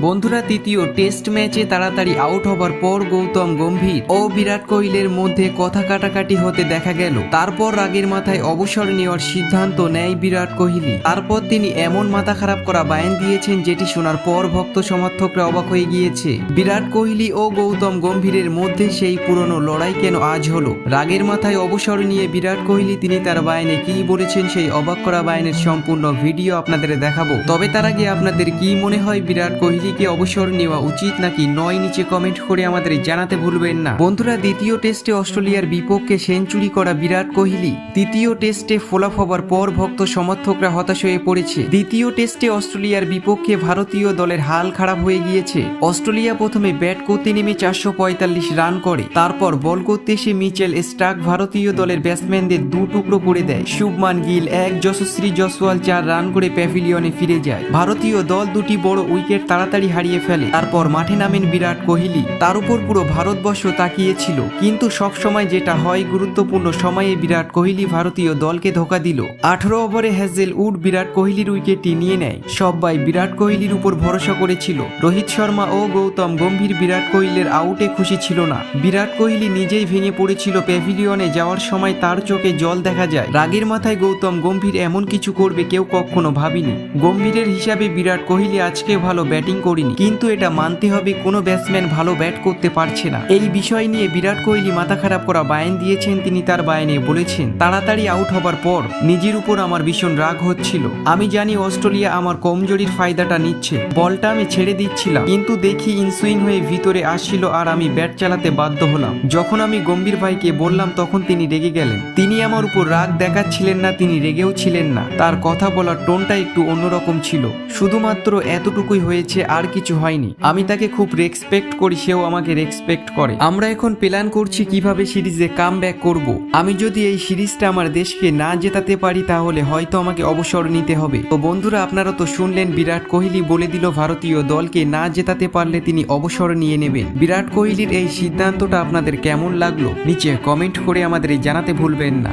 বন্ধুরা, তৃতীয় টেস্ট ম্যাচে তাড়াতাড়ি আউট হবার পর গৌতম গম্ভীর ও বিরাট কোহলির মধ্যে কথা কাটাকাটি হতে দেখা গেল। তারপর রাগের মাথায় অবসর নেওয়ার সিদ্ধান্ত নেয় বিরাট কোহলি। তারপর তিনি এমন মাথা খারাপ করা বায়ান দিয়েছেন যেটি শোনার পর ভক্ত সমর্থকরা অবাক হয়ে গিয়েছে। বিরাট কোহলি ও গৌতম গম্ভীরের মধ্যে সেই পুরনো লড়াই কেন আজ হলো? রাগের মাথায় অবসর নিয়ে বিরাট কোহলি তিনি তার বায়নে কি বলেছেন সেই অবাক করা বায়নের সম্পূর্ণ ভিডিও আপনাদের দেখাবো। তবে তার আগে আপনাদের কি মনে হয় বিরাট কোহলিকে অবসর নেওয়া উচিত নাকি নয় নিচে কমেন্ট করে আমাদের জানাতে ভুলবেন না। বন্ধুরা, দ্বিতীয় টেস্টে অস্ট্রেলিয়ার বিপক্ষে সেঞ্চুরি করা বিরাট কোহলি তৃতীয় টেস্টে ফলাফ হবার পর ভক্ত সমর্থকরা হতাশ হয়ে পড়েছে। দ্বিতীয় টেস্টে অস্ট্রেলিয়ার বিপক্ষে ভারতীয় দলের হাল খারাপ হয়ে গিয়েছে। অস্ট্রেলিয়া প্রথমে ব্যাট করতে নেমে চারশো পঁয়তাল্লিশ রান করে, তারপর বল করতে এসে মিচেল স্টার্ক ভারতীয় দলের ব্যাটসম্যানদের দু টুকরো করে দেয়। শুভমান গিল এক, যশশ্রী জসওয়াল চার রান করে প্যাভিলিয়নে ফিরে যায়। ভারতীয় দল দুটি বড় উইকেট তাড়াতাড়ি হারিয়ে ফেলে। তারপর মাঠে নামেন বিরাট কোহলি। তার উপর পুরো ভারতবর্ষ তাকিয়েছিল। কিন্তু সব সময় যেটা হয় গুরুত্বপূর্ণ সময়ে বিরাট কোহলি ভারতীয় দলকে ধোকা দিল। আঠারো ওভারে হ্যাজেল উড বিরাট কোহলির উইকেটটি নিয়ে নেয়। সবাই বিরাট কোহলির উপর ভরসা করেছিল। রোহিত শর্মা ও গৌতম গম্ভীর বিরাট কোহলির আউটে খুশি ছিল না। বিরাট কোহলি নিজেই ভেঙে পড়েছিল প্যাভিলিয়নে যাওয়ার সময় তার চোখে জল দেখা যায়। রাগের মাথায় গৌতম গম্ভীর এমন কিছু করবে কেউ কখনো ভাবিনি। গম্ভীরের হিসাবে বিরাট কোহলি আজকে ভালো ব্যাটিং করিনি, কিন্তু এটা মানতে হবে কোনো ব্যাটসম্যান ভালো ব্যাট করতে পারছে না। এই বিষয় নিয়ে বিরাট কোহলি মাথা খারাপ করা বায়ান দিয়েছেন তিনি তার বায়ানে বলেছেন, তাড়াতাড়ি আউট হবার পর নিজের উপর আমার ভীষণ রাগ হচ্ছিল। আমি জানি অস্ট্রেলিয়া আমার কমজোরির ফায়দাটা নিচ্ছে, বলটা আমি ছেড়ে দিচ্ছিলাম, কিন্তু দেখি ইনসুইং হয়ে ভিতরে আসছিল আর আমি ব্যাট চালাতে বাধ্য হলাম। যখন আমি গম্ভীর ভাইকে বললাম, তখন তিনি রেগে গেলেন। তিনি আমার উপর রাগ দেখাচ্ছিলেন না, তিনি রেগেও ছিলেন না। তার কথা বলার টোনটা একটু অন্যরকম ছিল। শুধুমাত্র এতটুকুই হয়েছে, আর কিছু হয়নি। আমি তাকে খুব রেসপেক্ট করি, সেও আমাকে রেসপেক্ট করে। আমরা এখন প্ল্যান করছি কীভাবে সিরিজে কাম ব্যাক করব। আমি যদি এই সিরিজটা আমার দেশকে না জেতাতে পারি, তাহলে হয়তো আমাকে অবসর নিতে হবে। তো বন্ধুরা, আপনারা তো শুনলেন, বিরাট কোহলি বলে দিল, ভারতীয় দলকে না জেতাতে পারলে তিনি অবসর নিয়ে নেবেন। বিরাট কোহলির এই সিদ্ধান্তটা আপনাদের কেমন লাগল? নিচে কমেন্ট করে আমাদের জানাতে ভুলবেন না।